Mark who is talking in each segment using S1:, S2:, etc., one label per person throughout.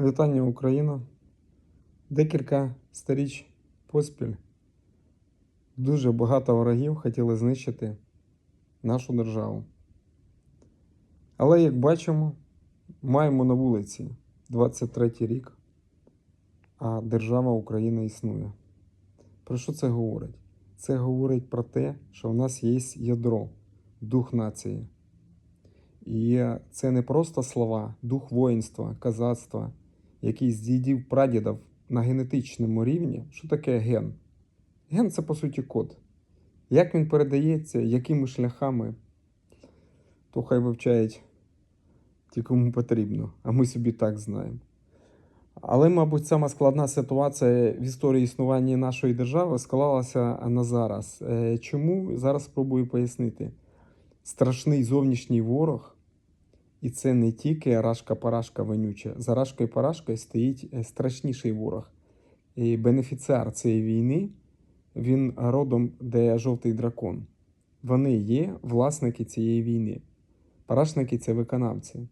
S1: Вітання Україна. Декілька сторіч поспіль дуже багато ворогів хотіли знищити нашу державу. Але, як бачимо, маємо на вулиці 23 рік, а держава Україна існує. Про що це говорить? Це говорить про те, що в нас є ядро, дух нації. І це не просто слова, дух воїнства, казацтва, який дідів прадідів на генетичному рівні. Що таке ген? Ген це по суті код. Як він передається, якими шляхами, то хай вивчають ті, кому потрібно, а ми собі так знаємо. Але, мабуть, сама складна ситуація в історії існування нашої держави склалася на зараз. Е, Чому? Зараз спробую пояснити. Страшний зовнішній ворог, і це не тільки рашка-парашка вонюча. За рашкою парашкою стоїть е, страшніший ворог. І бенефіціар цієї війни, він родом, де жовтий дракон. Вони є власники цієї війни. Парашники це виконавці.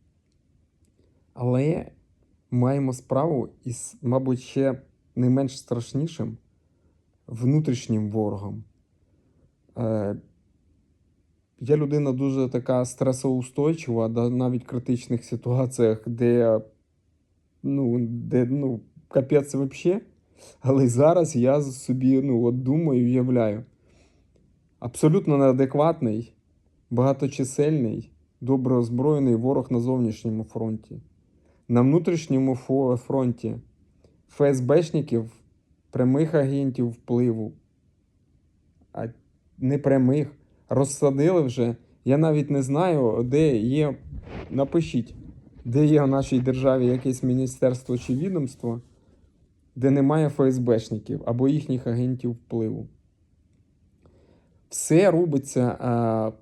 S1: Але маємо справу із, мабуть, ще не менш страшнішим внутрішнім ворогом. Я людина дуже така стресоустойчива, навіть в критичних ситуаціях, де ну, де, ну, капець взагалі. Але зараз я собі ну, от думаю, уявляю. Абсолютно неадекватний, багаточисельний, добре озброєний ворог на зовнішньому фронті. На внутрішньому фронті ФСБшників, прямих агентів впливу, а непрямих розсадили вже. Я навіть не знаю, де є. Напишіть, де є в нашій державі якесь міністерство чи відомство, де немає ФСБшників або їхніх агентів впливу. Все робиться а,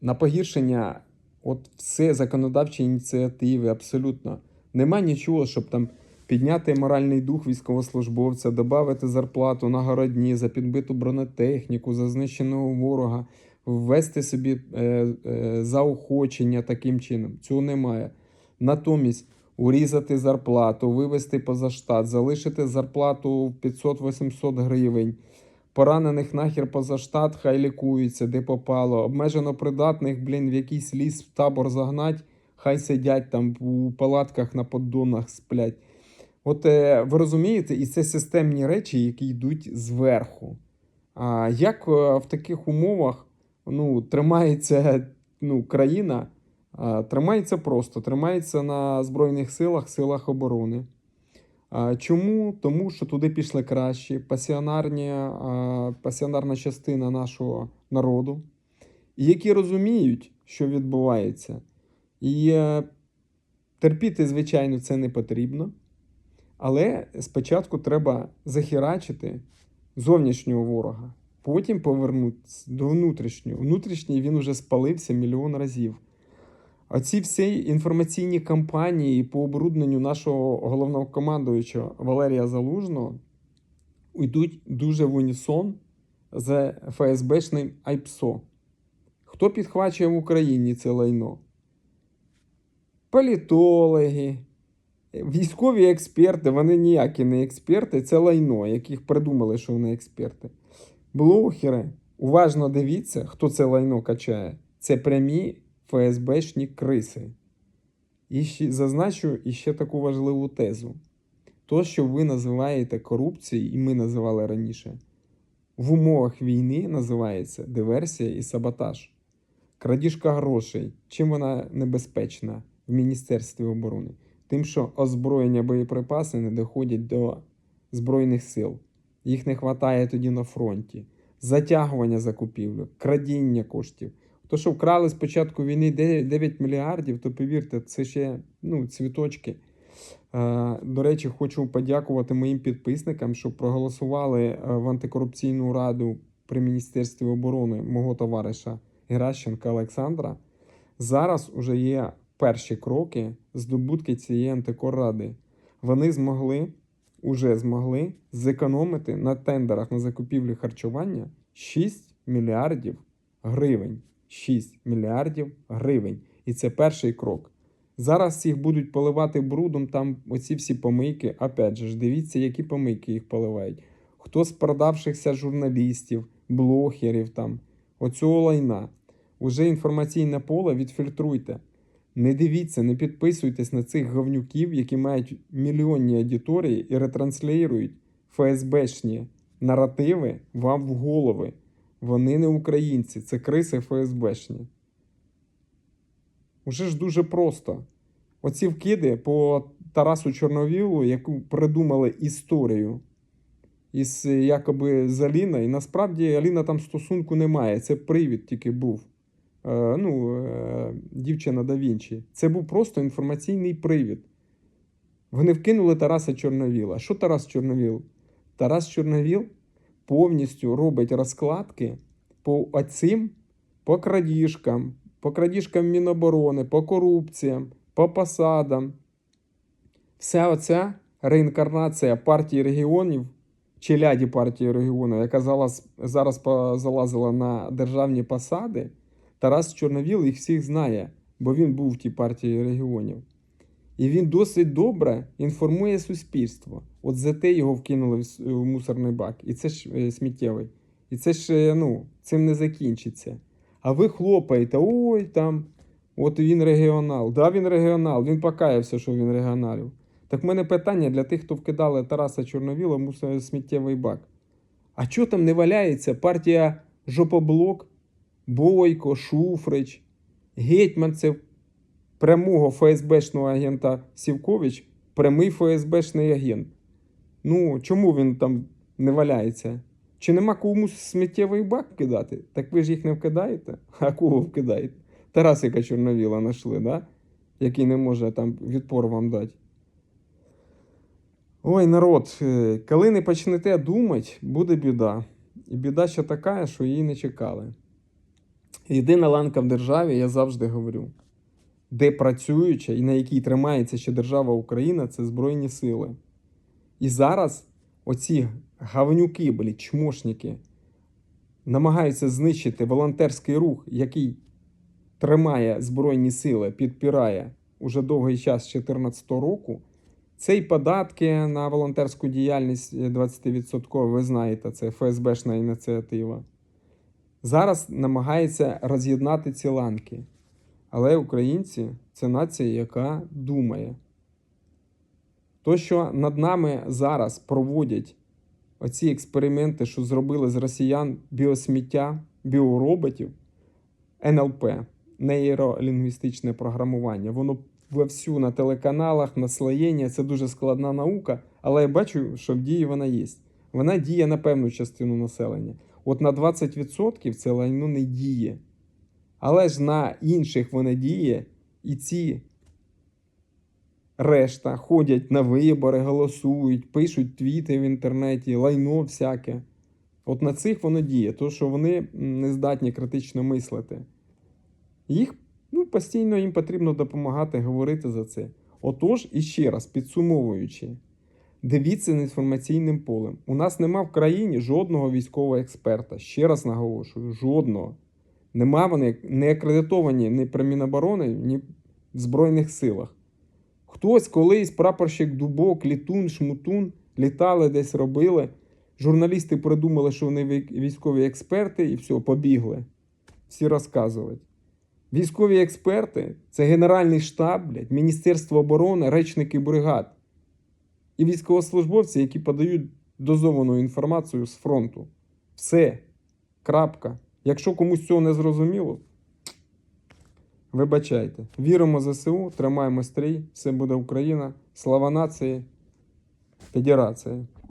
S1: на погіршення, от все законодавчі ініціативи, абсолютно. Нема нічого, щоб там підняти моральний дух військовослужбовця, додати зарплату на городні за підбиту бронетехніку, за знищеного ворога, ввести собі е, е, заохочення таким чином. Цього немає. Натомість урізати зарплату, вивести поза штат, залишити зарплату в 500-800 гривень. Поранених нахер поза штат, хай лікуються, де попало. Обмежено придатних, блін, в якийсь ліс в табор загнать, хай сидять там у палатках на поддонах сплять. От е, ви розумієте, і це системні речі, які йдуть зверху. А як е, в таких умовах ну, тримається ну, країна? Тримається просто, тримається на Збройних силах, силах оборони. Чому? Тому що туди пішли кращі, пасіонарні, пасіонарна частина нашого народу, які розуміють, що відбувається. І е, терпіти, звичайно, це не потрібно. Але спочатку треба захерачити зовнішнього ворога, потім повернутися до внутрішнього. Внутрішній він уже спалився мільйон разів. А ці всі інформаційні кампанії по обрудненню нашого головного командуючого Валерія Залужного йдуть дуже в унісон з ФСБшним АЙПСО. Хто підхвачує в Україні це лайно? Політологи, військові експерти, вони ніякі не експерти, це лайно, яких придумали, що вони експерти. Блогери, уважно дивіться, хто це лайно качає. Це прямі ФСБшні криси. І ще, зазначу іще таку важливу тезу. То, що ви називаєте корупцією, і ми називали раніше, в умовах війни називається диверсія і саботаж. Крадіжка грошей. Чим вона небезпечна в Міністерстві оборони? Тим, що озброєння боєприпаси не доходять до Збройних сил. Їх не вистачає тоді на фронті. Затягування закупівлю, крадіння коштів. То, що вкрали з початку війни 9 мільярдів, то повірте, це ще ну, цвіточки. Е, До речі, хочу подякувати моїм підписникам, що проголосували е, в антикорупційну раду при Міністерстві оборони мого товариша Геращенка Олександра. Зараз уже є перші кроки здобутки цієї антикорради. Вони змогли, уже змогли зекономити на тендерах на закупівлі харчування 6 мільярдів гривень. 6 мільярдів гривень. І це перший крок. Зараз їх будуть поливати брудом, там оці всі помийки. Опять же, ж, дивіться, які помийки їх поливають. Хто з продавшихся журналістів, блогерів там, оцього лайна. Уже інформаційне поле відфільтруйте. Не дивіться, не підписуйтесь на цих говнюків, які мають мільйонні аудиторії і ретранслюють ФСБшні наративи вам в голови. Вони не українці, це криси ФСБшні. Уже ж дуже просто. Оці вкиди по Тарасу Чорновілу, яку придумали історію із е, якоби з Аліною. Насправді Аліна там стосунку немає. Це привід тільки був. Е, ну, е, дівчина да Вінчі. Це був просто інформаційний привід. Вони вкинули Тараса Чорновіла. Що Тарас Чорновіл? Тарас Чорновіл повністю робить розкладки по оцим, по крадіжкам, по крадіжкам Міноборони, по корупціям, по посадам. Вся оця реінкарнація партії регіонів, челяді партії регіону, яка зараз, зараз залазила на державні посади, Тарас Чорновіл їх всіх знає, бо він був в тій партії регіонів. І він досить добре інформує суспільство. От за те його вкинули в мусорний бак. І це ж е, сміттєвий. І це ж е, ну, цим не закінчиться. А ви хлопаєте, ой там, от він регіонал. Да, він регіонал, він покаявся, що він регіоналів. Так в мене питання для тих, хто вкидали Тараса Чорновіла мусор- сміттєвий бак. А чого там не валяється партія Жопоблок, Бойко, Шуфрич, Гетьманцев, прямого ФСБшного агента Сівкович, прямий ФСБшний агент. Ну, чому він там не валяється? Чи нема комусь сміттєвий бак кидати? Так ви ж їх не вкидаєте? А кого вкидаєте? Тарасика Чорновіла знайшли, да? який не може там відпор вам дати. Ой, народ, е, коли не почнете думати, буде біда. І біда ще така, що її не чекали. Єдина ланка в державі, я завжди говорю, де працююча і на якій тримається ще держава Україна, це Збройні Сили. І зараз оці гавнюки, блі, чмошники, намагаються знищити волонтерський рух, який тримає Збройні Сили, підпирає уже довгий час з 2014 року. Це й податки на волонтерську діяльність е, 20%, ви знаєте, це ФСБшна ініціатива. Зараз намагається роз'єднати ці ланки. Але українці це нація, яка думає. То, що над нами зараз проводять оці експерименти, що зробили з росіян біосміття, біороботів, НЛП, нейролінгвістичне програмування, воно вовсю на телеканалах, наслоєння, це дуже складна наука, але я бачу, що в дії вона є. Вона діє на певну частину населення. От на 20% це лайно не діє. Але ж на інших вона діє, і ці решта ходять на вибори, голосують, пишуть твіти в інтернеті, лайно всяке. От на цих воно діє, то що вони не здатні критично мислити. Їх ну, постійно їм потрібно допомагати говорити за це. Отож, і ще раз, підсумовуючи, дивіться за інформаційним полем. У нас нема в країні жодного військового експерта. Ще раз наголошую, жодного. Нема вони не акредитовані ні при Міноборони, ні в Збройних силах. Хтось колись, прапорщик Дубок, Літун, Шмутун, літали десь робили. Журналісти придумали, що вони військові експерти, і все, побігли. Всі розказують. Військові експерти це Генеральний штаб, блядь, Міністерство оборони, речники бригад і військовослужбовці, які подають дозовану інформацію з фронту. Все. Крапка. Якщо комусь цього не зрозуміло, вибачайте. Віримо ЗСУ, тримаємо стрій, все буде Україна, слава нації, федерації.